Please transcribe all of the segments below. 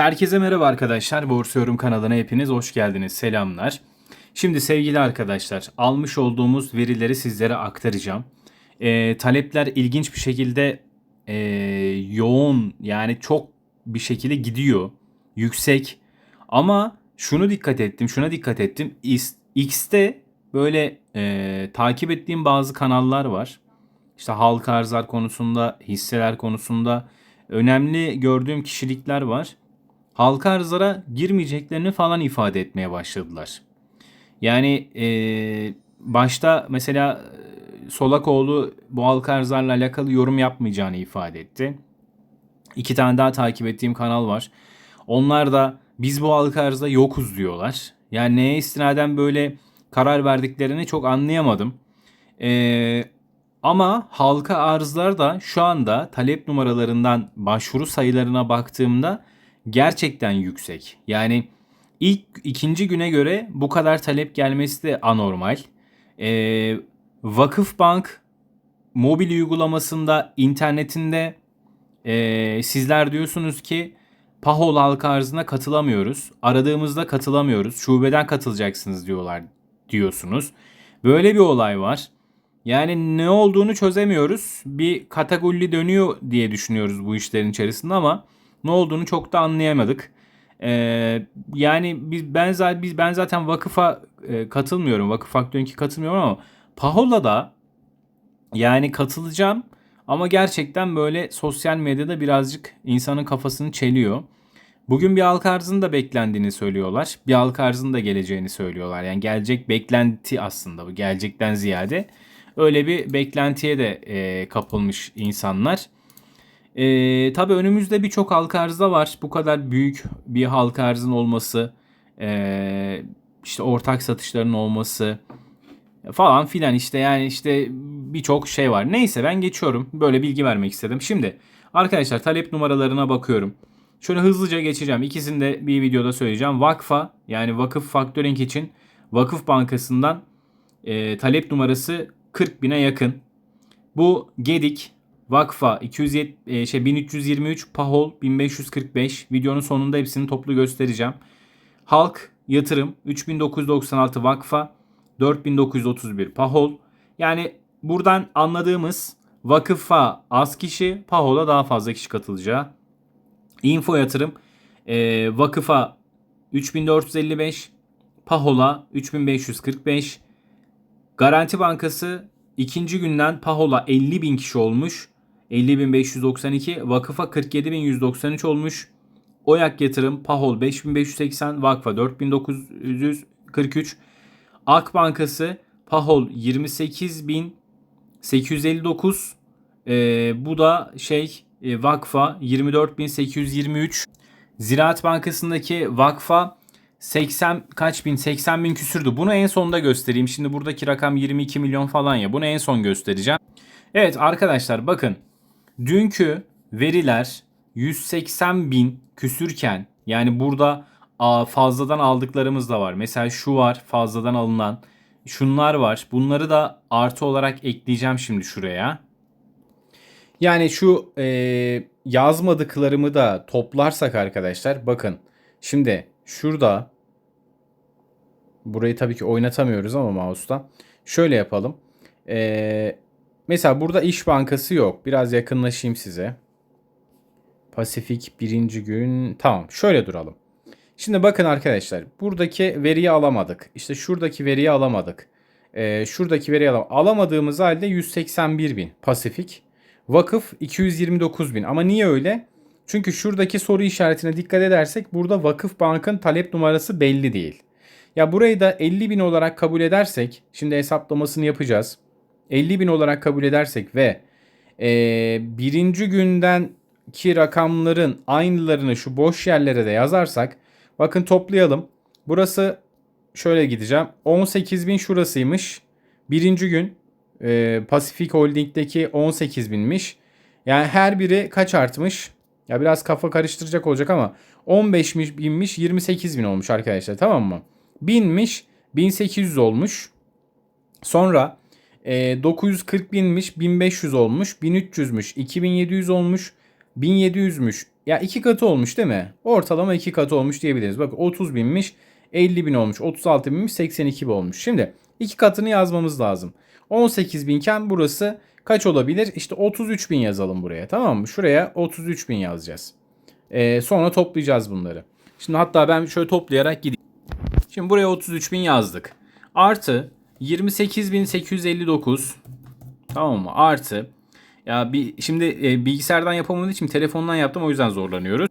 Herkese merhaba arkadaşlar. Borsa Yorum kanalına hepiniz hoş geldiniz. Selamlar. Şimdi sevgili arkadaşlar almış olduğumuz verileri sizlere aktaracağım. Ee, talepler ilginç bir şekilde ee, yoğun yani çok bir şekilde gidiyor. Yüksek. Ama şunu dikkat ettim, şuna dikkat ettim. X'te böyle ee, takip ettiğim bazı kanallar var. İşte halka arzlar konusunda, hisseler konusunda önemli gördüğüm kişilikler var halka arzlara girmeyeceklerini falan ifade etmeye başladılar. Yani e, başta mesela e, Solakoğlu bu halka arzlarla alakalı yorum yapmayacağını ifade etti. İki tane daha takip ettiğim kanal var. Onlar da biz bu halka arzda yokuz diyorlar. Yani neye istinaden böyle karar verdiklerini çok anlayamadım. Ee, ama halka arzlar da şu anda talep numaralarından başvuru sayılarına baktığımda gerçekten yüksek. Yani ilk ikinci güne göre bu kadar talep gelmesi de anormal. Ee, Vakıfbank mobil uygulamasında internetinde e, sizler diyorsunuz ki Pahol halka arzına katılamıyoruz. Aradığımızda katılamıyoruz. Şubeden katılacaksınız diyorlar diyorsunuz. Böyle bir olay var. Yani ne olduğunu çözemiyoruz. Bir kategori dönüyor diye düşünüyoruz bu işlerin içerisinde ama ne olduğunu çok da anlayamadık. Ee, yani biz ben zaten biz ben zaten vakıfa e, katılmıyorum. Vakıf faktörünki katılmıyorum ama Pahola'da yani katılacağım ama gerçekten böyle sosyal medyada birazcık insanın kafasını çeliyor. Bugün bir halka arzının da beklendiğini söylüyorlar. Bir halka arzının da geleceğini söylüyorlar. Yani gelecek beklenti aslında bu gelecekten ziyade. Öyle bir beklentiye de e, kapılmış insanlar. Ee, tabii önümüzde birçok halka arzda var. Bu kadar büyük bir halka arzın olması, ee, işte ortak satışların olması falan filan işte yani işte birçok şey var. Neyse ben geçiyorum. Böyle bilgi vermek istedim. Şimdi arkadaşlar talep numaralarına bakıyorum. Şöyle hızlıca geçeceğim. İkisini de bir videoda söyleyeceğim. Vakfa yani vakıf faktöring için Vakıf Bankası'ndan e, talep numarası 40 bine yakın. Bu Gedik Vakfa 270, e, şey 1323, Pahol 1545. Videonun sonunda hepsini toplu göstereceğim. Halk yatırım 3996 Vakfa 4931 Pahol. Yani buradan anladığımız vakıfa az kişi, Pahol'a daha fazla kişi katılacağı. Info yatırım e, vakıfa 3455, Pahol'a 3545. Garanti Bankası ikinci günden Pahol'a 50 bin kişi olmuş. 50.592, vakıfa 47.193 olmuş. Oyak yatırım, Pahol 5580, Vakfa 4943, Ak Bankası, Pahol 28859, ee, bu da şey e, Vakfa 24823, Ziraat Bankası'ndaki Vakfa 80 kaç bin 80 bin küsürdü. Bunu en sonda göstereyim. Şimdi buradaki rakam 22 milyon falan ya. Bunu en son göstereceğim. Evet arkadaşlar bakın Dünkü veriler 180 bin küsürken yani burada fazladan aldıklarımız da var. Mesela şu var fazladan alınan. Şunlar var. Bunları da artı olarak ekleyeceğim şimdi şuraya. Yani şu e, yazmadıklarımı da toplarsak arkadaşlar bakın. Şimdi şurada burayı tabii ki oynatamıyoruz ama mouse'da. Şöyle yapalım. Eee Mesela burada İş Bankası yok. Biraz yakınlaşayım size. Pasifik birinci gün. Tamam şöyle duralım. Şimdi bakın arkadaşlar. Buradaki veriyi alamadık. İşte şuradaki veriyi alamadık. Ee, şuradaki veriyi alam alamadığımız halde 181 bin Pasifik. Vakıf 229 bin. Ama niye öyle? Çünkü şuradaki soru işaretine dikkat edersek burada Vakıf Bank'ın talep numarası belli değil. Ya burayı da 50 bin olarak kabul edersek şimdi hesaplamasını yapacağız. 50 bin olarak kabul edersek ve e, birinci günden ki rakamların aynılarını şu boş yerlere de yazarsak bakın toplayalım. Burası şöyle gideceğim. 18 bin şurasıymış. Birinci gün e, Pacific Holding'deki 18 binmiş. Yani her biri kaç artmış? Ya biraz kafa karıştıracak olacak ama 15 binmiş 28 bin olmuş arkadaşlar tamam mı? Binmiş 1800 olmuş. Sonra e, 940 binmiş 1500 olmuş 1300'müş 2700 olmuş 1700'müş Ya iki katı olmuş değil mi? Ortalama iki katı olmuş diyebiliriz. Bak 30 binmiş, 50 bin olmuş, 36 binmiş, 82 bin olmuş. Şimdi iki katını yazmamız lazım. 18 binken burası kaç olabilir? İşte 33 bin yazalım buraya tamam mı? Şuraya 33 bin yazacağız. Ee, sonra toplayacağız bunları. Şimdi hatta ben şöyle toplayarak gideyim. Şimdi buraya 33 bin yazdık. Artı 28.859 tamam mı? Artı ya bir şimdi e, bilgisayardan yapamadığım için telefondan yaptım o yüzden zorlanıyoruz.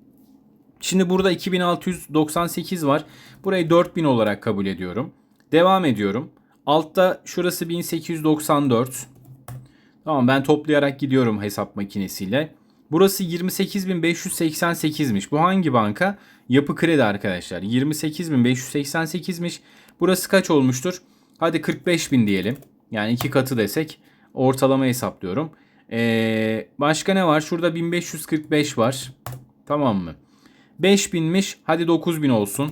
Şimdi burada 2698 var. Burayı 4000 olarak kabul ediyorum. Devam ediyorum. Altta şurası 1894. Tamam ben toplayarak gidiyorum hesap makinesiyle. Burası 28.588'miş. Bu hangi banka? Yapı Kredi arkadaşlar. 28.588'miş. Burası kaç olmuştur? Hadi 45.000 diyelim. Yani iki katı desek ortalama hesaplıyorum. Ee, başka ne var? Şurada 1545 var. Tamam mı? 5000'miş. Hadi 9000 olsun.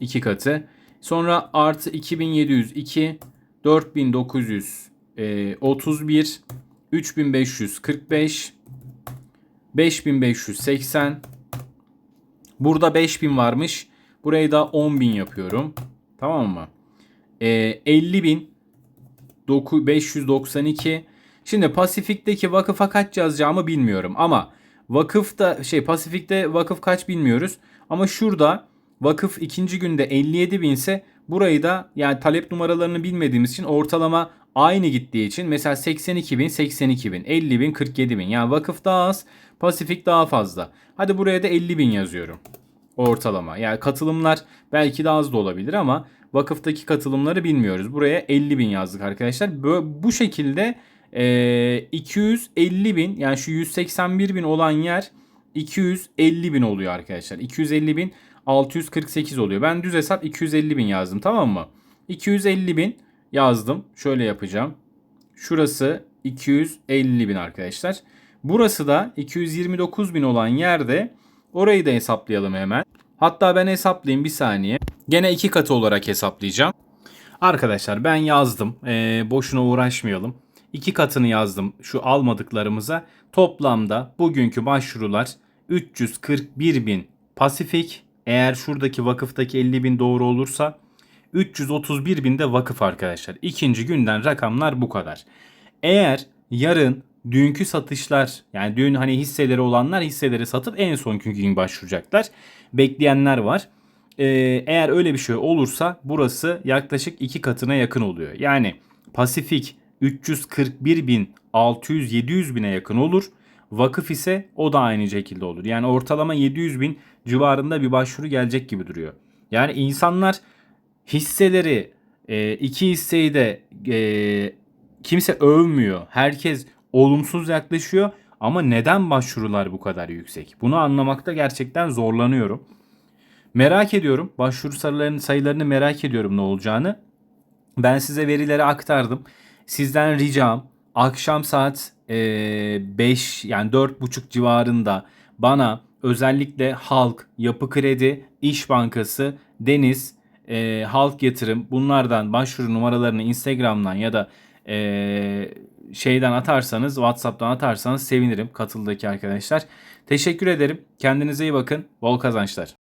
İki katı. Sonra artı 2702 4931 3545 5580 Burada 5000 varmış. Burayı da 10.000 yapıyorum. Tamam mı? Ee, 50.000 doku- 592 Şimdi Pasifik'teki vakıfa kaç yazacağımı bilmiyorum ama vakıfta şey Pasifik'te vakıf kaç bilmiyoruz. Ama şurada vakıf ikinci günde 57 bin ise burayı da yani talep numaralarını bilmediğimiz için ortalama aynı gittiği için mesela 82 bin 82 bin 50 bin 47 bin yani vakıf daha az Pasifik daha fazla. Hadi buraya da 50 bin yazıyorum ortalama. Yani katılımlar belki de az da olabilir ama vakıftaki katılımları bilmiyoruz. Buraya 50 bin yazdık arkadaşlar. Bö- Bu şekilde e, 250 bin yani şu 181 bin olan yer 250 bin oluyor arkadaşlar. 250 bin 648 oluyor. Ben düz hesap 250 bin yazdım tamam mı? 250 bin yazdım. Şöyle yapacağım. Şurası 250 bin arkadaşlar. Burası da 229 bin olan yerde orayı da hesaplayalım hemen. Hatta ben hesaplayayım bir saniye. Gene iki katı olarak hesaplayacağım. Arkadaşlar ben yazdım. Ee, boşuna uğraşmayalım. İki katını yazdım şu almadıklarımıza. Toplamda bugünkü başvurular 341 bin Pasifik. Eğer şuradaki vakıftaki 50 bin doğru olursa 331 bin de vakıf arkadaşlar. İkinci günden rakamlar bu kadar. Eğer yarın dünkü satışlar yani dün hani hisseleri olanlar hisseleri satıp en sonki gün başvuracaklar. Bekleyenler var. Ee, eğer öyle bir şey olursa burası yaklaşık iki katına yakın oluyor. Yani Pasifik 341 bin 600 700 bine yakın olur. Vakıf ise o da aynı şekilde olur. Yani ortalama 700 bin civarında bir başvuru gelecek gibi duruyor. Yani insanlar hisseleri e, iki hisseyi de e, kimse övmüyor. Herkes olumsuz yaklaşıyor. Ama neden başvurular bu kadar yüksek? Bunu anlamakta gerçekten zorlanıyorum. Merak ediyorum. Başvuru sayılarını, sayılarını merak ediyorum ne olacağını. Ben size verileri aktardım. Sizden ricam akşam saat 5 yani 4.30 civarında bana özellikle Halk, Yapı Kredi, İş Bankası, Deniz, e, Halk Yatırım bunlardan başvuru numaralarını Instagram'dan ya da e, şeyden atarsanız WhatsApp'tan atarsanız sevinirim katıldaki arkadaşlar. Teşekkür ederim. Kendinize iyi bakın. Bol kazançlar.